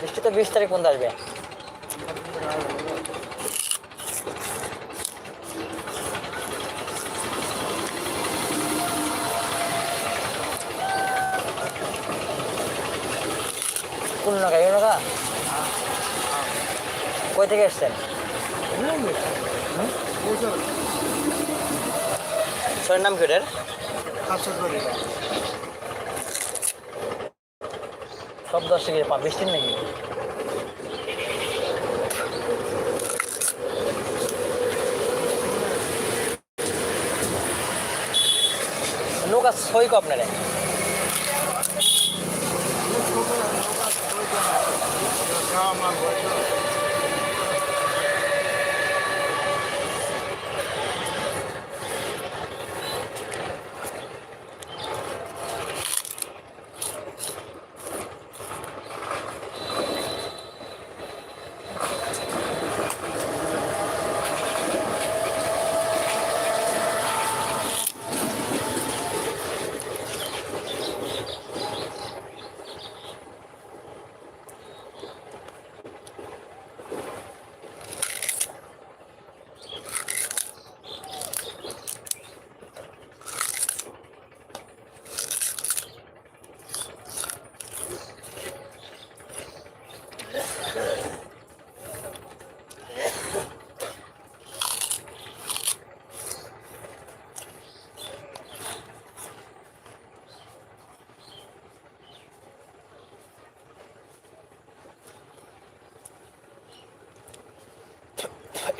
বৃষ্টি তো বিশ তারিখ পর্যন্ত আসবে। কোন টাকা এই টাকা কই থেকে এসছেন শরীর নাম কি ওটার? সব দর্শক পা বৃষ্টির নাকি? নৌকা সই কো আপনারা।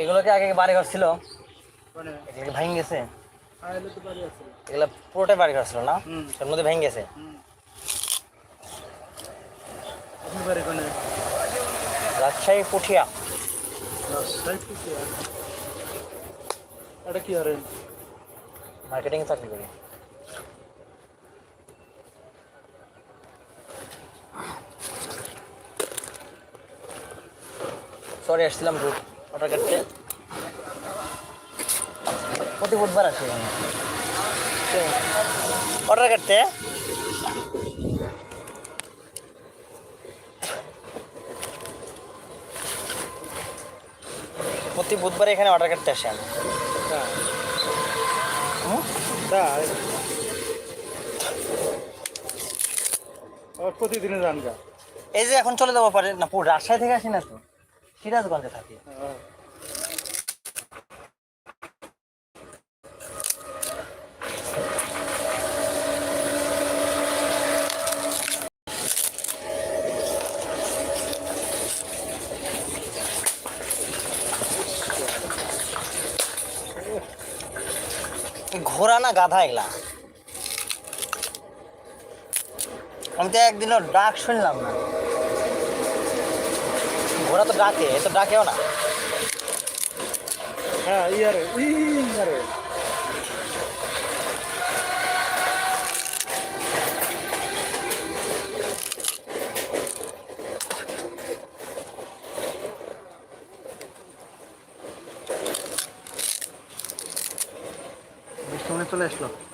এগুলোকে আগে বাড়ি ঘর ছিল এগুলো ভেঙে গেছে। এগুলো পুরোটাই বাড়ি ঘর ছিল না। এর মধ্যে ভেঙে গেছে। রাজশাহী পুঠিয়া। এটা কি হারেন মার্কেটিং চাকরি করি। সরি আসছিলাম রুট কাটতে। প্রতি বুধবার আসি। অর্ডার কাটতে। প্রতি বুধবার এখানে অর্ডার কাটতে আসি আমি। প্রতিদিনে যান এই যে এখন চলে যাব পারে না পুরো রাজশাহী থেকে আসি না তো? সিরাজগঞ্জে থাকি। ঘোড়া না গাধা এগুলা? আমি তো একদিনও ডাক শুনলাম না। ঘোড়া তো ডাকে, এ তো ডাকেও না। হ্যাঁ ইয়ারে ইয়ারে। চলে আসলো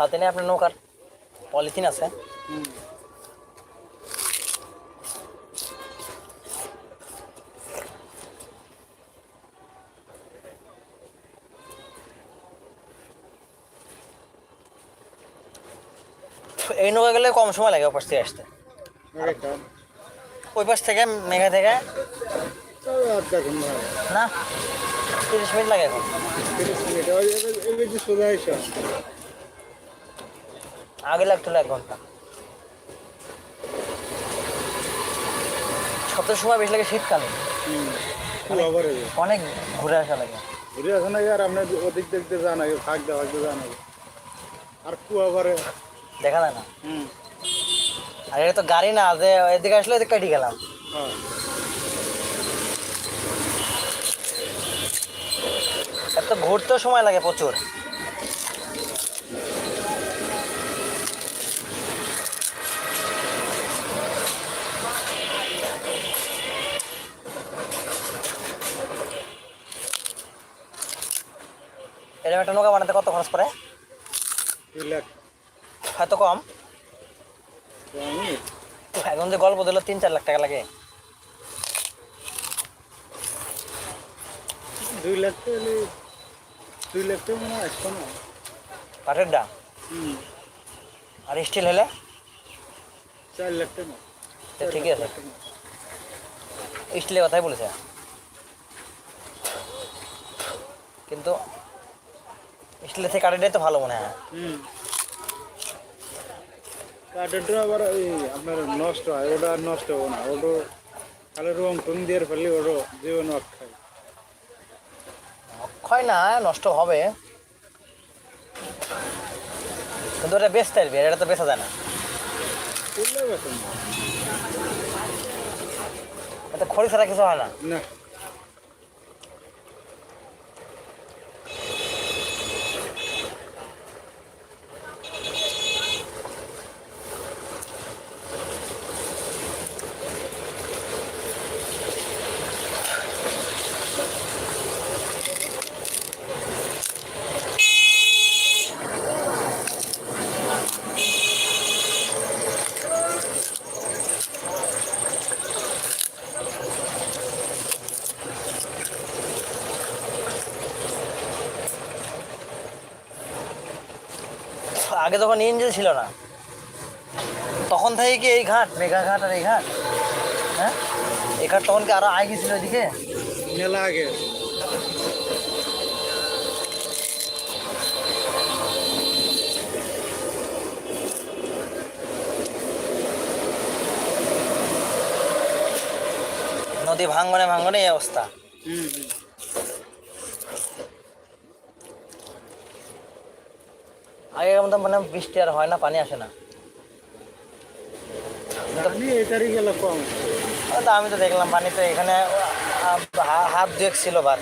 সাথে নেই আপনার নৌকার। পলিথিন আছে। এই নৌকা গেলে কম সময় লাগে ওপাশ থেকে আসতে। ওই পাশ থেকে, মেঘা থেকে। না, তিরিশ মিনিট লাগে এখন। আগে লাগতো এক ঘণ্টা। সবচেয়ে সময় বেশি লাগে শীতকালে। হুম কুয়াবার অনেক ঘুরে আসা লাগে। ঘুরে আসে না আর আপনি ওদিক দেখতে যান আগে দেওয়া ফাঁক যান আগে আর কুয়াবারে দেখা যায় না। হুম। আর এটা তো গাড়ি না যে এদিকে আসলে এদিকে কেটে গেলাম। হ্যাঁ। এত ঘুরতেও সময় লাগে প্রচুর। এরকম একটা নৌকা বানাতে কত খরচ পড়ে? হয়তো কম। এখন যে গল্প দিল তিন চার লাখ টাকা লাগে। দুই লাখ হলে দুই লাখ তো মনে হয় কাঠের দাম? আর স্টিল হলে? চার লাখ টাকা। তো ঠিকই আছে। স্টিলের কথাই বলেছে। কিন্তু স্টিলের থেকে কাঠেরটাই তো ভালো মনে হয়। হুম। কাঠেরটা আবার এই আপনার নষ্ট হয় ওটা আর নষ্ট হবে না ওটা খালি রং টং দিয়ে ফেললে ওটা জীবন অক্ষয়। অক্ষয় না নষ্ট হবে। কিন্তু ওটা বেচতে পারবি এটা তো বেচা যায় না। করলে বেতন না। এটা খড়ি ছাড়া কিছু হয় না। না। আগে যখন ইঞ্জিন ছিল না। তখন থেকে কি এই ঘাট? মেঘা ঘাট আর এই ঘাট? হ্যাঁ? এই ঘাট তখন কি আরও আগে ছিল এদিকে মেলা আগে। নদী ভাঙ্গনে ভাঙ্গনে এই অবস্থা। হুম হুম। আগে মতো মানে বৃষ্টি আর হয় না পানি আসে না। আমি তো দেখলাম পানি তো এখানে হাত দুয়েক ছিল বার।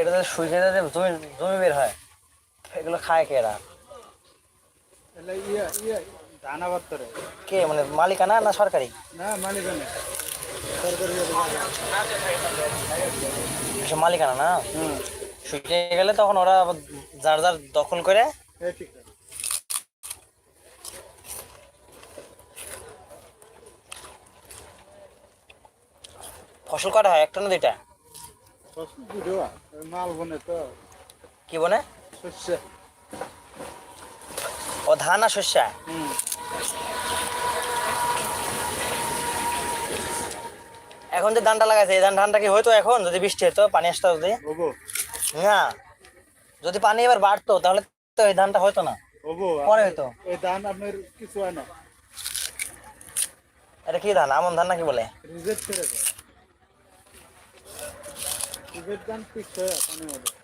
এটা যে সুইচে যে জমি জমি বের হয় এগুলো খায় কে এরা? ইয়া ইয়া কে মানে মালিকানা না সরকারি? না মালিক না সরকারি এসব মালিকানা না? হুম। সুইচে গেলে তখন ওরা যার যার দখল করে। ফসল কাটা হয়? একটা না দুইটা? মাল বনে তো কি বনে শস্য ও ধান আর শস্যা? এখন যে ধানটা লাগাইছে এই ধান ধানটা কি হয়তো এখন? যদি বৃষ্টি হতো পানি আসতো যদি? না। যদি পানি এবার বাড়তো তাহলে তো এই ধানটা হয়তো না। পরে হয়তো ওই ধান আপনার কিছু হয় না। এটা কি ধান? আমন ধান নাকি বলে? রিজেক্ট ছেড়ে গান ফিক্স আছে পানি মধ্যে